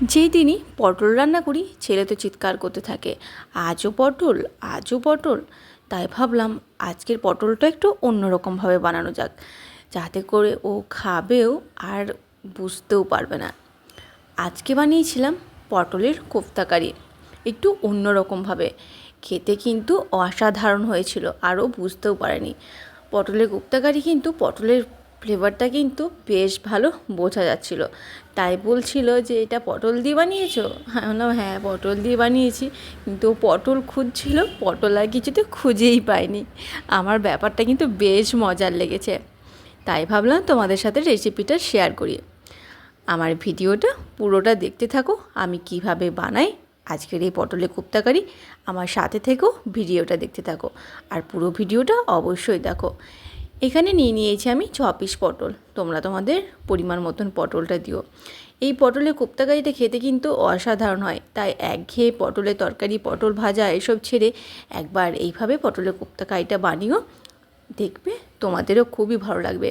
যেই দিনই পটল রান্না করি, ছেলে তো চিৎকার করতে থাকে, আজও পটল আজও পটল? তাই ভাবলাম আজকের পটলটা একটু অন্যরকমভাবে বানানো যাক, যাতে করে ও খাবেও আর বুঝতেও পারবে না। আজকে বানিয়েছিলাম পটলের কোফতাকারি একটু অন্যরকমভাবে। খেতে কিন্তু অসাধারণ হয়েছিল, আরও বুঝতেও পারেনি। পটলের কোফতাকারি কিন্তু পটলের ফ্লেভারটা কিন্তু বেশ ভালো বোঝা যাচ্ছিল। তাই বলছিল যে, এটা পটল দিয়ে বানিয়েছো? হ্যাঁ বললাম হ্যাঁ পটল দিয়ে বানিয়েছি। কিন্তু পটল খুঁজছিল, পটল আর কিছুতে খুঁজেই পায়নি। আমার ব্যাপারটা কিন্তু বেশ মজার লেগেছে। তাই ভাবলাম তোমাদের সাথে রেসিপিটা শেয়ার করি। আমার ভিডিওটা পুরোটা দেখতে থাকো, আমি কীভাবে বানাই আজকের এই পটলের কোপ্তাকারি আমার সাথে থেকেও ভিডিওটা দেখতে থাকো। আর পুরো ভিডিওটা অবশ্যই দেখো। এখানে নিয়ে নিয়েছি আমি ছ পিস পটল। তোমরা তোমাদের পরিমাণ মতন পটলটা দিও। এই পটলের কোপ্তাকারিটা খেতে কিন্তু অসাধারণ হয়। তাই একঘেয়ে পটলের তরকারি, পটল ভাজা এসব ছেড়ে একবার এইভাবে পটলের কোপ্তাকারিটা বানিও। দেখবে তোমাদেরও খুবই ভালো লাগবে।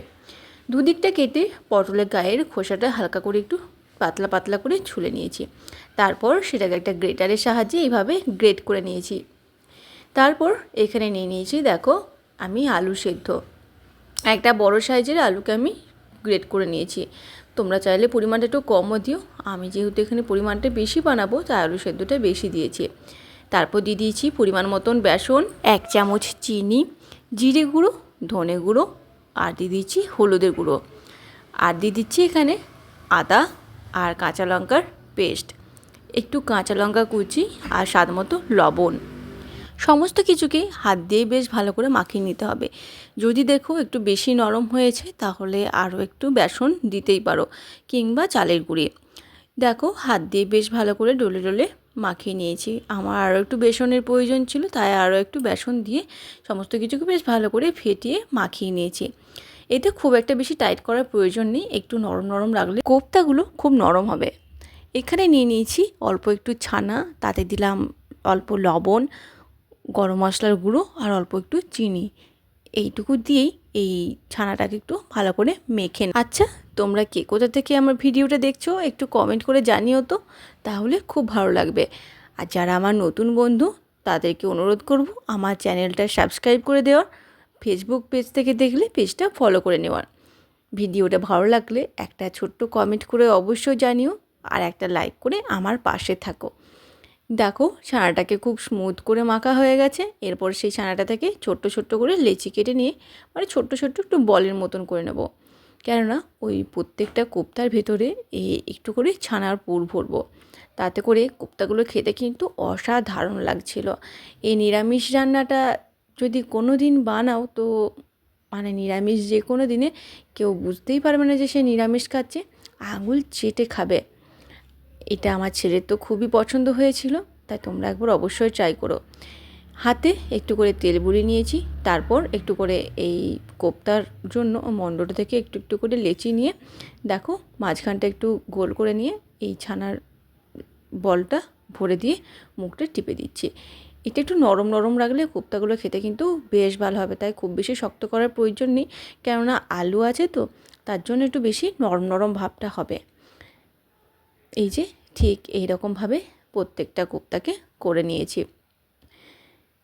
দুদিকটা কেটে পটলের গায়ের খোসাটা হালকা করে একটু পাতলা পাতলা করে ছুলে নিয়েছি। তারপর সেটাকে একটা গ্রেটারের সাহায্যে এইভাবে গ্রেট করে নিয়েছি। তারপর এখানে নিয়ে নিয়েছি, দেখো, আমি আলু সেদ্ধ। একটা বড় সাইজের আলুকে আমি গ্রেট করে নিয়েছি। তোমরা চাইলে পরিমাণটা একটু কমও দিও। আমি যেহেতু এখানে পরিমাণটা বেশি বানাবো, তাই আলু সেদ্ধটা বেশি দিয়েছি। তারপর দিয়ে দিয়েছি পরিমাণ মতন বেসন, এক চামচ চিনি, জিরে গুঁড়ো, ধনে গুঁড়ো, আর দিয়ে দিচ্ছি হলুদের গুঁড়ো। আর দিয়ে দিচ্ছি এখানে আদা আর কাঁচা লঙ্কার পেস্ট। একটু কাঁচা লঙ্কা কুচি আর স্বাদ মতো লবণ। সমস্ত কিছুকে হাত দিয়ে বেশ ভালো করে মাখিয়ে নিতে হবে। যদি দেখো একটু বেশি নরম হয়েছে, তাহলে আরও একটু বেসন দিতেই পারো, কিংবা চালের গুঁড়ি। দেখো, হাত দিয়ে বেশ ভালো করে ডলে ডলে মাখিয়ে নিয়েছি। আমার আরও একটু বেসনের প্রয়োজন ছিল, তাই আরও একটু বেসন দিয়ে সমস্ত কিছুকে বেশ ভালো করে ফেটিয়ে মাখিয়ে নিয়েছি। এতে খুব একটা বেশি টাইট করার প্রয়োজন নেই, একটু নরম নরম রাখলে কোপ্তাগুলো খুব নরম হবে। এখানে নিয়ে নিয়েছি অল্প একটু ছানা, তাতে দিলাম অল্প লবণ গরম মশলার গুঁড়ো আর অল্প একটু চিনি। এইটুকু দিয়েই এই ছানাটাকে একটু ভালো করে মেখে আচ্ছা তোমরা কে কোথা থেকে আমার ভিডিওটা দেখছ একটু কমেন্ট করে জানিও তো, তাহলে খুব ভালো লাগবে। আর যারা আমার নতুন বন্ধু, তাদেরকে অনুরোধ করব আমার চ্যানেলটা সাবস্ক্রাইব করে দেওয়ার ফেসবুক পেজ থেকে দেখলে পেজটা ফলো করে নেওয়ার। ভিডিওটা ভালো লাগলে একটা ছোট্ট কমেন্ট করে অবশ্যই জানিও, আর একটা লাইক করে আমার পাশে থাকো। দেখো, ছানাটাকে খুব স্মুথ করে মাখা হয়ে গেছে। এরপর সেই ছানাটা থেকে ছোট্ট ছোট্ট করে লেচি কেটে নিয়ে মানে ছোট্ট ছোট্ট একটু বলের মতন করে নেব। কেননা ওই প্রত্যেকটা কোপ্তার ভেতরে একটু করে ছানার পুর ভরবো। তাতে করে কোপ্তাগুলো খেতে কিন্তু অসাধারণ লাগছিল। এই নিরামিষ রান্নাটা যদি কোনো দিন বানাও, তো মানে নিরামিষ যে কোনো দিনে কেউ বুঝতেই পারবে না যে সে নিরামিষ খাচ্ছে। আঙুল চেটে খাবে। এটা আমার ছেলের তো খুবই পছন্দ হয়েছিল, তাই তোমরা একবার অবশ্যই ট্রাই করো। হাতে একটু করে তেল বুড়ি নিয়েছি, তারপর একটু করে এই কোপ্তার জন্য মণ্ডটা থেকে একটু একটু করে লেচি নিয়ে, দেখো মাঝখানটা একটু গোল করে নিয়ে এই ছানার বলটা ভরে দিয়ে মুখটা টিপে দিচ্ছি। এটা একটু নরম নরম রাখলে কোপ্তাগুলো খেতে কিন্তু বেশ ভালো হবে, তাই খুব বেশি শক্ত করার প্রয়োজন নেই, কেননা আলু আছে তো, তার জন্য একটু বেশি নরম নরম ভাবটা হবে। এই যে ঠিক এই রকমভাবে প্রত্যেকটা কোপ্তাকে করে নিয়েছি।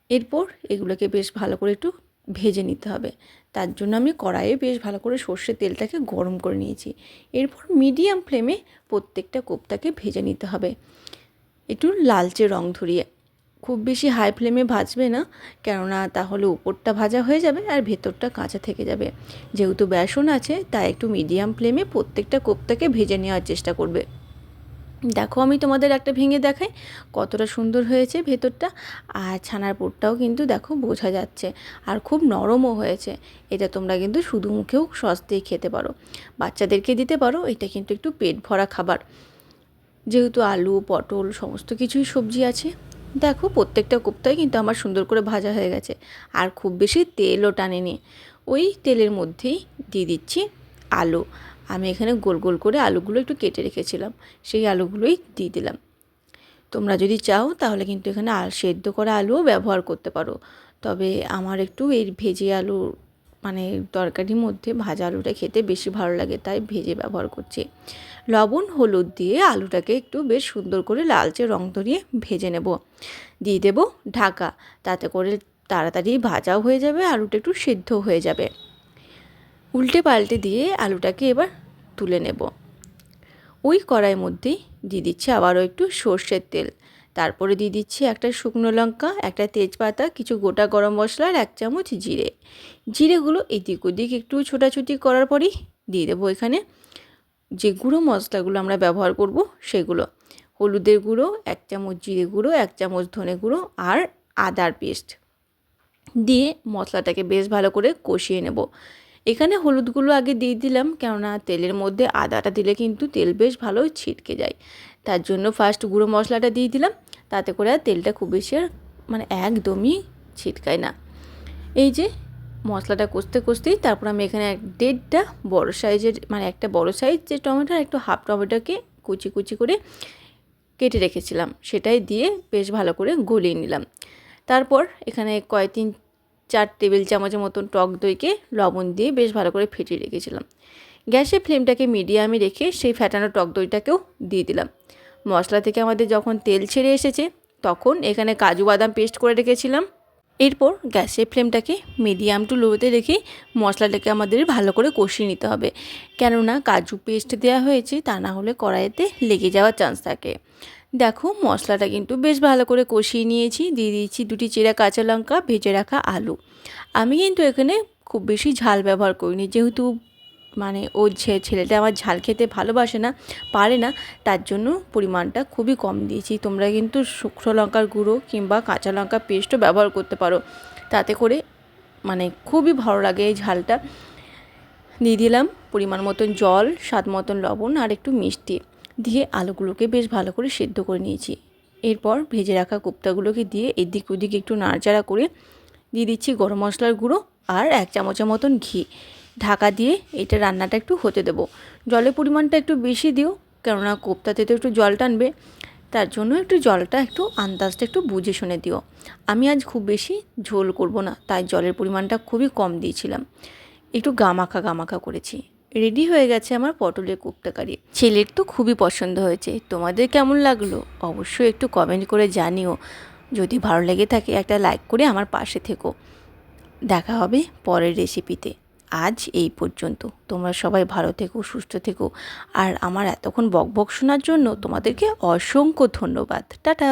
এরপর এগুলোকে বেশ ভালো করে একটু ভেজে নিতে হবে। তার জন্য আমি কড়াইয়ে বেশ ভালো করে সর্ষের তেলটাকে গরম করে নিয়েছি। এরপর মিডিয়াম ফ্লেমে প্রত্যেকটা কোপ্তাকে ভেজে নিতে হবে। একটু লালচে রং ধরিয়ে। খুব বেশি হাই ফ্লেমে ভাজবে না, কেননা তাহলে উপরটা ভাজা হয়ে যাবে আর ভেতরটা কাঁচা থেকে যাবে। যেহেতু বেসন আছে, তাই একটু মিডিয়াম ফ্লেমে প্রত্যেকটা কোপ্তাকে ভেজে নেওয়ার চেষ্টা করবে। দেখো আমি তোমাদের একটা ভেঙে দেখাই, কতটা সুন্দর হয়েছে ভেতরটা। আর ছানার পোটটাও কিন্তু দেখো বোঝা যাচ্ছে, আর খুব নরমও হয়েছে। এটা তোমরা কিন্তু শুধু মুখেও সস দিয়ে খেতে পারো। বাচ্চাদেরকে দিতে পারো, এটা কিন্তু একটু পেট ভরা খাবার। যেহেতু আলু, পটল, সমস্ত কিছুই সবজি আছে। দেখো প্রত্যেকটা কোপ্তাই কিন্তু আমার সুন্দর করে ভাজা হয়ে গেছে, আর খুব বেশি তেলও টানেনি। ওই তেলের মধ্যেই দিয়ে দিচ্ছি আলু। আমি এখানে গোল গোল করে আলুগুলো একটু কেটে রেখেছিলাম। সেই আলুগুলোই দিয়ে দিলাম। তোমরা যদি চাও তাহলে কিন্তু এখানে আল, সেদ্ধ করা আলুও ব্যবহার করতে পারো। তবে আমার একটু এই ভেজে আলু মানে তরকারির মধ্যে ভাজা আলুটা খেতে বেশি ভালো লাগে, তাই ভেজে ব্যবহার করছি। লবণ, হলুদ দিয়ে আলুটাকে একটু বেশ সুন্দর করে লালচে রং ধরিয়ে ভেজে নেব। দিয়ে দেব ঢাকা। তাতে করে তাড়াতাড়ি ভাজাও হয়ে যাবে, আলুটা একটু সিদ্ধ হয়ে যাবে। উল্টে পাল্টে দিয়ে আলুটাকে এবার তুলে নেব। ওই কড়াইয়ের মধ্যেই দিয়ে দিচ্ছি আবারও একটু সর্ষের তেল। তারপরে দিয়ে দিচ্ছি একটা শুকনো লঙ্কা, একটা তেজপাতা, কিছু গোটা গরম মশলা আর এক চামচ জিরে। জিরেগুলো এদিক ওদিক একটু ছোটাছুটি করার পরেই দিয়ে দেবো এখানে যে গুঁড়ো মশলাগুলো আমরা ব্যবহার করব সেগুলো। হলুদের গুঁড়ো, এক চামচ জিরে গুঁড়ো, এক চামচ ধনে গুঁড়ো আর আদার পেস্ট। দিয়ে মশলাটাকে বেশ ভালো করে কষিয়ে নেব। এখানে হলুদগুলো আগে দিয়ে দিলাম, কেননা তেলের মধ্যে আদাটা দিলে কিন্তু তেল বেশ ভালো ছিটকে যায়। তার জন্য ফার্স্ট গুঁড়ো মশলাটা দিয়ে দিলাম, তাতে করে তেলটা খুব বেশি আর মানে একদমই ছিটকায় না। এই যে মশলাটা কষতে কষতেই তারপর আমি এখানে এক দেড়টা বড় সাইজের মানে একটা বড় সাইজ যে টমেটো একটু হাফ টমেটোকে কুচি কুচি করে কেটে রেখেছিলাম, সেটাই দিয়ে বেশ ভালো করে গলিয়ে নিলাম। তারপর এখানে কয়েক তিন চার টেবিল চামচের মতন টক দইকে লবণ দিয়ে বেশ ভালো করে ফেটিয়ে রেখেছিলাম। গ্যাসের ফ্লেমটাকে মিডিয়ামে রেখে সেই ফ্যাটানো টক দইটাকেও দিয়ে দিলাম। মশলা থেকে আমাদের যখন তেল ছেড়ে এসেছে, তখন এখানে কাজু বাদাম পেস্ট করে রেখেছিলাম। এরপর গ্যাসের ফ্লেমটাকে মিডিয়াম টু লোতে রেখে মশলাটাকে আমাদের ভালো করে কষিয়ে নিতে হবে। কেননা কাজু পেস্ট দেওয়া হয়েছে, তা না হলে কড়াইতে লেগে যাওয়ার চান্স থাকে। দেখো, মশলাটা কিন্তু বেশ ভালো করে কষিয়ে নিয়েছি। দিয়ে দিয়েছি দুটি চেরা কাঁচা লঙ্কা, ভেজে রাখা আলু। আমি কিন্তু এখানে খুব বেশি ঝাল ব্যবহার করিনি। যেহেতু মানে ও ছেলেটা আমার ঝাল খেতে ভালোবাসে না, পারে না, তার জন্য পরিমাণটা খুবই কম দিয়েছি। তোমরা কিন্তু শুকনো লঙ্কার গুঁড়ো কিংবা কাঁচা লঙ্কা পেস্টও ব্যবহার করতে পারো। তাতে করে মানে খুবই ভালো লাগে এই ঝালটা। দিয়ে দিলাম পরিমাণ মতন জল, স্বাদ মতন লবণ আর একটু মিষ্টি। দিয়ে আলুগুলোকে বেশ ভালো করে সেদ্ধ করে নিয়েছি। এরপর ভেজে রাখা কোপ্তাগুলোকে দিয়ে এদিক ওদিক একটু নাড়চাড়া করে দিয়ে দিচ্ছি গরম মশলার গুঁড়ো আর এক চামচের মতন ঘি। ঢাকা দিয়ে এটা রান্নাটা একটু হতে দেবো। জলের পরিমাণটা একটু বেশি দিও, কেননা কোপ্তাতে তো একটু জল টানবে। তার জন্য একটু জলটা একটু আন্দাজটা একটু বুঝে শুনে দিও। আমি আজ খুব বেশি ঝোল করব না, তাই জলের পরিমাণটা খুবই কম দিয়েছিলাম। একটু গামাখা গামাখা করেছি। রেডি হয়ে গেছে আমার পটলের কুপ্তাকারি ছেলের তো খুবই পছন্দ হয়েছে। তোমাদের কেমন লাগল? অবশ্যই একটু কমেন্ট করে জানিও। যদি ভালো লেগে থাকে একটা লাইক করে আমার পাশে থেকো। দেখা হবে পরের রেসিপিতে আজ এই পর্যন্ত। তোমরা সবাই ভালো থেকো, সুস্থ থেকো। আর আমার এতক্ষণ বক বক শোনার জন্য তোমাদেরকে অসংখ্য ধন্যবাদ। টাটা!